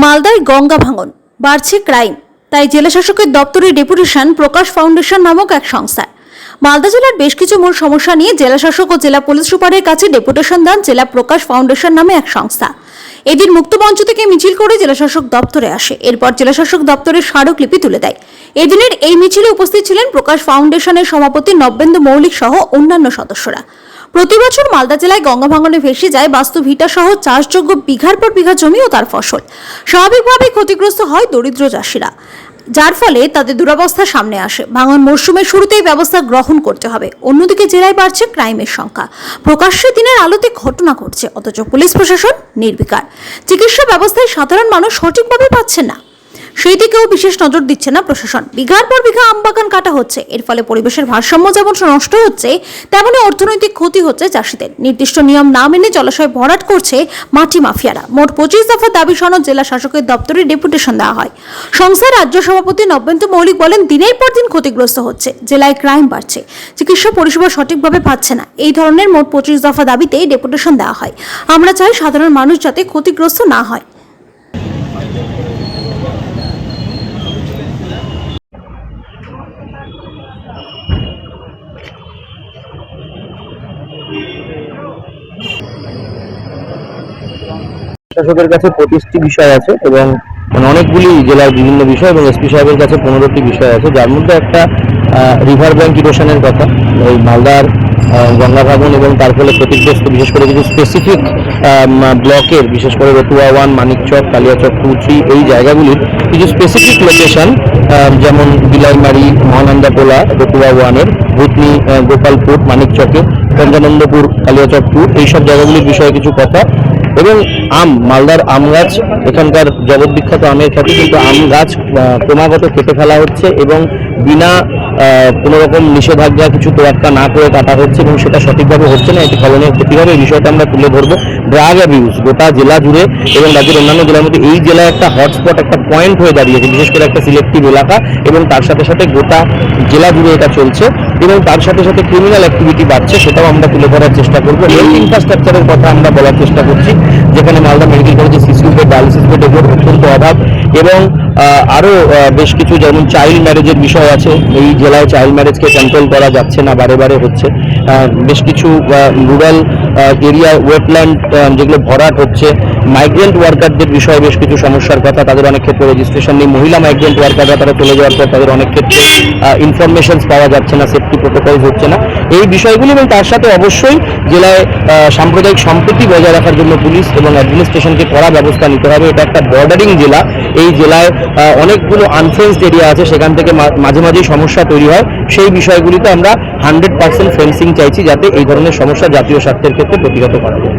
মালদায় গঙ্গা ভাঙন, বাড়ছে ক্রাইম। তাই জেলা শাসকের দপ্তরে ডেপুটেশন প্রকাশ ফাউন্ডেশন নামক এক সংস্থা। মালদা জেলার বেশ কিছু মূল সমস্যা নিয়ে জেলা শাসক ও জেলা পুলিশ সুপারের কাছে ডেপুটেশন দেন জেলা প্রকাশ ফাউন্ডেশন নামে এক সংস্থা। এদিন মুক্তমঞ্চ থেকে মিছিল করে জেলাশাসক দপ্তরে আসে। এরপর জেলাশাসক দপ্তরের স্মারকলিপি তুলে দেয়। এদিনের এই মিছিলে উপস্থিত ছিলেন প্রকাশ ফাউন্ডেশনের সভাপতি নব্যেন্দু মৌলিক সহ অন্যান্য সদস্যরা। প্রতি বছর মালদা জেলায় গঙ্গা ভাঙনে ভেসে যায় বাস্তু ভিটা সহ চাষযোগ্য বিঘার পর বিঘা জমি ও তার ফসল। স্বাভাবিকভাবেই ক্ষতিগ্রস্ত হয় দরিদ্র চাষিরা, যার ফলে তাদের দুরবস্থা সামনে আসে। ভাঙন মরশুমের শুরুতেই ব্যবস্থা গ্রহণ করতে হবে। অন্যদিকে জেলায় বাড়ছে ক্রাইমের সংখ্যা। প্রকাশ্যে দিনের আলোতে ঘটনা ঘটছে, অথচ পুলিশ প্রশাসন নির্বিকার। চিকিৎসা ব্যবস্থায় সাধারণ মানুষ সঠিকভাবে পাচ্ছে না। সেই দিকেও বিশেষ নজর দিচ্ছে না প্রশাসন। বিঘার পর বিঘা আম বাগান কাটা হচ্ছে। এর ফলে পরিবেশের ভারসাম্য যেমন নষ্ট হচ্ছে, তেমনি অর্থনৈতিক ক্ষতি হচ্ছে চাষিদের। নির্দিষ্ট নিয়ম না মেনে জলাশয় ভরাট করছে মাটি মাফিয়ারা। মোট পঁচিশ দফা দাবি সনদ জেলা শাসকের দপ্তরে ডেপুটেশন দেওয়া হয়। সংস্থার রাজ্য সভাপতি নব্যন্ত মৌলিক বলেন, দিনের পর দিন ক্ষতিগ্রস্ত হচ্ছে। জেলায় ক্রাইম বাড়ছে। চিকিৎসা পরিষেবা সঠিকভাবে পাচ্ছে না। এই ধরনের মোট পঁচিশ দফা দাবিতে ডেপুটেশন দেওয়া হয়। আমরা চাই সাধারণ মানুষ যাতে ক্ষতিগ্রস্ত না হয়। শাসকের কাছে পঁচিশটি বিষয় আছে এবং মানে অনেকগুলি জেলার বিভিন্ন বিষয় এবং এসপি সাহেবের কাছে পনেরোটি বিষয় আছে। যার মধ্যে একটা রিভার ব্যাংক ইরোশনের কথা। এই মালদার গঙ্গা ভাঙন এবং তার ফলে ক্ষতিগ্রস্ত, বিশেষ করে কিছু স্পেসিফিক ব্লকের, বিশেষ করে রতুয়া ওয়ান মানিকচক কালিয়াচক থ্রি এই জায়গাগুলির কিছু স্পেসিফিক লোকেশন যেমন বিলাইমারি মহানন্দাপোলা রতুয়া ওয়ানের, ভূতনি গোপালপুর মানিকচকে গঙ্গানন্দপুর কালিয়াচক টু এইসব জায়গাগুলির বিষয়ে কিছু কথা। এবং আম, মালদার আম গাছ, এখানকার জগৎবিখ্যাত আমের খ্যাতি কিন্তু আম গাছ ক্রমাগত কেটে ফেলা হচ্ছে এবং বিনা কোনো রকম নিষেধাজ্ঞা কিছু তোয়াক্কা না করে কাটা হচ্ছে এবং সেটা সঠিকভাবে হচ্ছে না। এটি ফলনের ক্ষতি হবে এই বিষয়টা আমরা তুলে ধরবো। ড্রাগ অ্যাবিউজ গোটা জেলা জুড়ে এবং রাজ্যের অন্যান্য জেলার মধ্যে এই জেলায় একটা হটস্পট একটা পয়েন্ট হয়ে দাঁড়িয়েছে, বিশেষ করে একটা সিলেক্টিভ এলাকা এবং তার সাথে সাথে গোটা জেলা জুড়ে এটা চলছে। এবং তার সাথে সাথে ক্রিমিনাল অ্যাক্টিভিটি বাড়ছে, সেটাও আমরা তুলে ধরার চেষ্টা করব। হেলথ ইনফ্রাস্ট্রাকচারের কথা আমরা বলার চেষ্টা করছি, যেখানে মালদা মেডিকেল কলেজে শিশুদের বেড ডায়ালিসিস বেড এগুলোর অত্যন্ত অভাব এবং আরও বেশ কিছু যেমন চাইল্ড ম্যারেজের বিষয় আছে, এই জেলায় চাইল্ড ম্যারেজকে কন্ট্রোল করা যাচ্ছে না, বারে বারে হচ্ছে। বেশ কিছু রুরাল এরিয়া ওয়েটল্যান্ড যেগুলো ভরাট হচ্ছে মাইগ্রেন্ট ওয়ার্কারদের বিষয়ে বেশ কিছু সমস্যার কথা, তাদের অনেক ক্ষেত্রে রেজিস্ট্রেশন নেই। মহিলা মাইগ্রেন্ট ওয়ার্কাররা তারা চলে যাওয়ার পর তাদের অনেক ক্ষেত্রে ইনফরমেশন পাওয়া যাচ্ছে না সেফটি প্রোটোকল হচ্ছে না। এই বিষয়গুলি এবং তার সাথে অবশ্যই জেলায় সাম্প্রদায়িক সম্প্রীতি বজায় রাখার জন্য পুলিশ এবং অ্যাডমিনিস্ট্রেশনকে কড়া ব্যবস্থা নিতে হবে। এটা একটা বর্ডারিং জেলা। এই জেলায় অনেকগুলো আনফেন্সড এরিয়া আছে, সেখান থেকে মাঝে মাঝেই সমস্যা তৈরি হয়। সেই বিষয়গুলিতে আমরা হান্ড্রেড পার্সেন্ট ফেন্সিং চাইছি যাতে এই ধরনের সমস্যা জাতীয় স্বার্থের ক্ষেত্রে প্রতিহত করা যায়।